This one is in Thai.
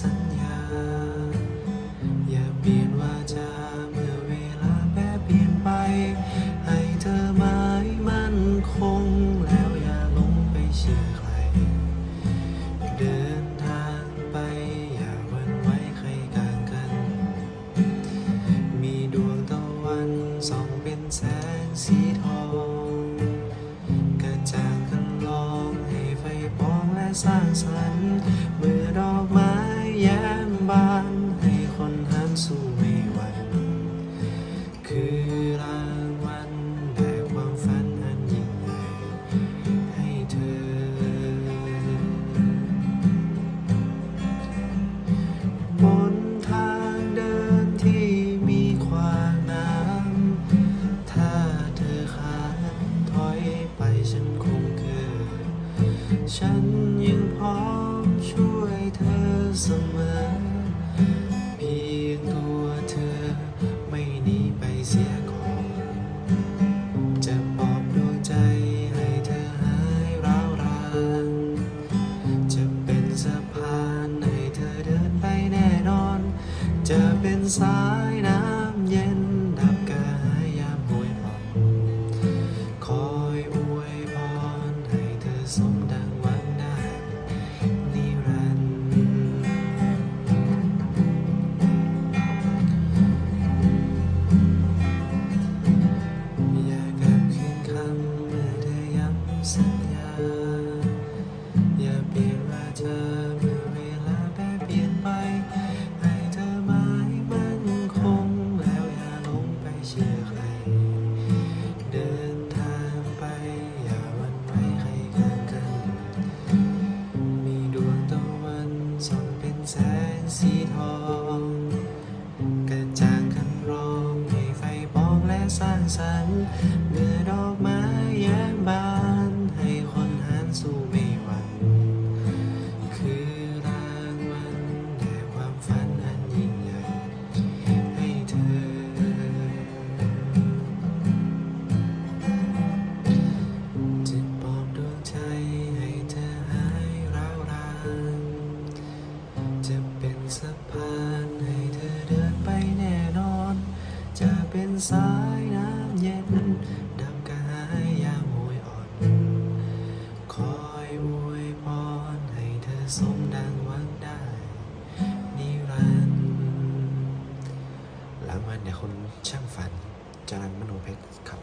สัญญา อย่าเปลี่ยนว่าจาเมื่อเวลาแปรเปลี่ยนไป ให้เธอหมายมั่นคง แล้วอย่าหลงไปเชื่อใคร เดินทางไปอย่าหวันไหว้ใครกลางกัน มีดวงตะวันส่องเป็นแสงสีทองกระจ่างกันลองให้ไฟปองและสร้างสรรค์เมื่อดอก ฉันยังพร้อมช่วยเธอเสมอ เพียงตัวเธอไม่หนีไปเสียก่อนจะปลอบดวงใจให้เธอหายร้าวรานจะเป็นสะพานให้เธอเดินไปแน่นอน จะเป็นสายน้ำเย็นดับกายยามป่วยผ่อนคอยอวยพรให้เธอสม สัญญา อย่าเปลี่ยนว่าเธอเมื่อเวลาแปรเปลี่ยนไป ให้เธอหมายมั่นคงแล้วอย่าหลงไปเชื่อใคร เดินทางไปอย่าหวันไหวใครกันกัน มีดวงตะวันส่องเป็นแสงสีทองกระจ่างคันรองให้ไฟปองและสร้างสรรค์ จะเป็นสะพานให้เธอเดินไปแน่นอน จะเป็นสายน้ำเย็นดับกระหายยามโหยอ่อน คอยอวยพรให้เธอสมดังหวังได้นิรันดร์รางวัลเนี่ยคนช่างฝันจรันมโนเพชรครับ